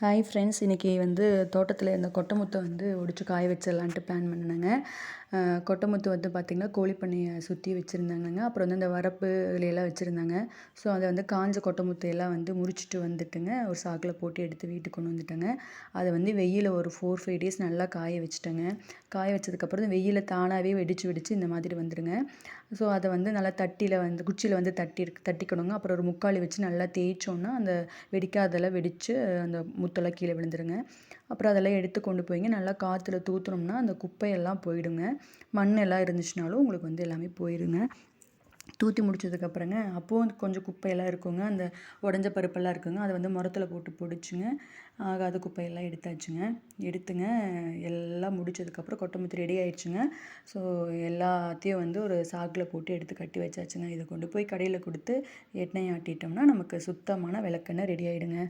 Hi friends இன்றைக்கி வந்து தோட்டத்தில் இருந்த கொட்டை முத்தை வந்து ஒடிச்சு காய வச்சிடலான்ட்டு பிளான் பண்ணினாங்க. கொட்டை முத்து வந்து பார்த்திங்கன்னா கோழி பண்ணையை சுற்றி வச்சுருந்தாங்கங்க. அப்புறம் வந்து அந்த வரப்பு இதுலையெல்லாம் வச்சுருந்தாங்க. ஸோ அதை வந்து காஞ்ச கொட்டை முத்தையெல்லாம் வந்து முறிச்சிட்டு வந்துட்டுங்க. ஒரு சாக்கில் போட்டு எடுத்து வீட்டுக்கு கொண்டு வந்துட்டேங்க. அதை வந்து வெயில் ஒரு ஃபோர் ஃபைவ் டேஸ் நல்லா காய வச்சுட்டேங்க. காய வச்சதுக்கப்புறம் வெயில தானாகவே வெடிச்சு வெடிச்சு இந்த மாதிரி வந்துடுங்க ஸோ அதை வந்து நல்லா தட்டியில் வந்து குச்சியில் வந்து தட்டி தட்டிக்கணுங்க. அப்புறம் ஒரு முக்காலி வச்சு நல்லா தேய்ச்சோன்னா அந்த வெடிக்காதெல்லாம் வெடித்து அந்த முத்தெல்லாம் கீழே விழுந்துருங்க. அப்புறம் அதெல்லாம் எடுத்து கொண்டு போய்ங்க. நல்லா காற்றுல தூத்துனோம்னா அந்த குப்பையெல்லாம் போயிடுங்க. மண் எல்லாம் இருந்துச்சுனாலும் உங்களுக்கு வந்து எல்லாமே போயிடுங்க தூத்தி முடிச்சதுக்கப்புறங்க அப்போவும் கொஞ்சம் குப்பையெல்லாம் இருக்குங்க. அந்த உடஞ்ச பருப்பெல்லாம் இருக்குங்க. அதை வந்து முரத்தில் போட்டு பிடிச்சிங்க. ஆகாத குப்பையெல்லாம் எடுத்தாச்சுங்க. எடுத்துங்க. எல்லாம் முடிச்சதுக்கப்புறம் கொட்டமுத்து ரெடி ஆயிடுச்சுங்க. ஸோ எல்லாத்தையும் வந்து ஒரு சாக்கில் போட்டு எடுத்து கட்டி வச்சாச்சுங்க. இதை கொண்டு போய் கடையில் கொடுத்து எண்ணெய் ஆட்டிட்டோம்னா நமக்கு சுத்தமான விளக்கெண்ணெய் ரெடி ஆகிடுங்க